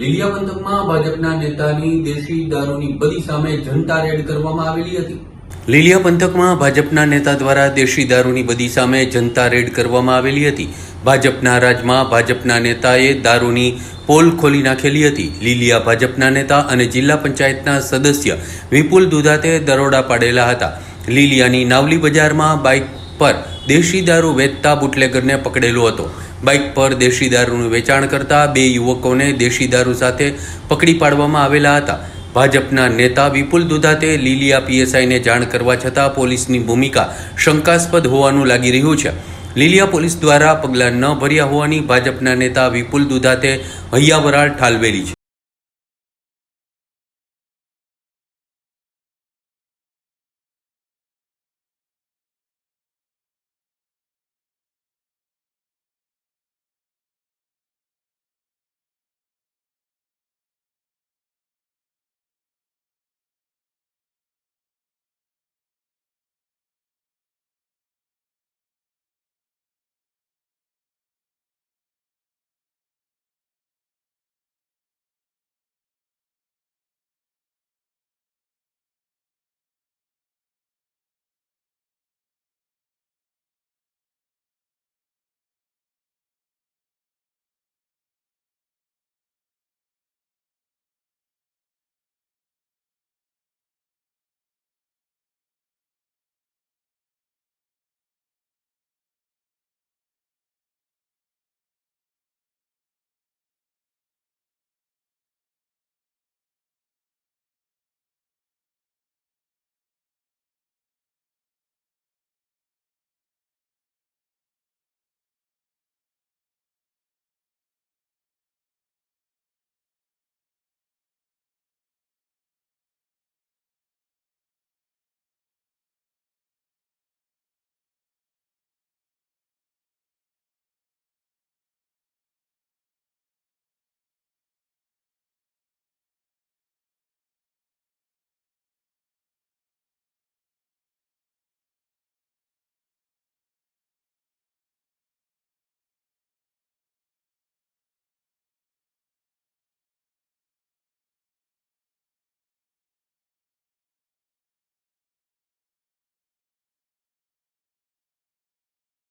લીલિયા પંથકમાં ભાજપના નેતાની દેશી દારૂની બદી સામે જનતા રેડ કરવામાં આવેલી હતી. લીલિયા પંથકમાં ભાજપના નેતા દ્વારા દેશી દારૂની બદી સામે જનતા રેડ કરવામાં આવેલી હતી. ભાજપના રાજમાં ભાજપના નેતાએ દારૂની પોલ ખોલી નાખેલી હતી. લીલિયા ભાજપના નેતા અને જિલ્લા પંચાયતના સદસ્ય વિપુલ દુધાતે દરોડા પાડેલા હતા. લીલિયાની નાવલી બજારમાં બાઇક પર દેશી દારૂ વેચતા બુટલેગરને પકડેલો હતો. બાઇક પર દેશી દારૂનું વેચાણ કરતા બે યુવકોને દેશી દારૂ સાથે પકડી પાડવામાં આવેલા હતા. ભાજપના નેતા વિપુલ દુધાતે લીલિયા પીએસઆઈને જાણ કરવા છતાં પોલીસની ભૂમિકા શંકાસ્પદ હોવાનું લાગી રહ્યું છે. લીલિયા પોલીસ દ્વારા પગલાં ન ભર્યા હોવાની ભાજપના નેતા વિપુલ દુધાતે હૈયાવરાળ ઠાલવેલી છે.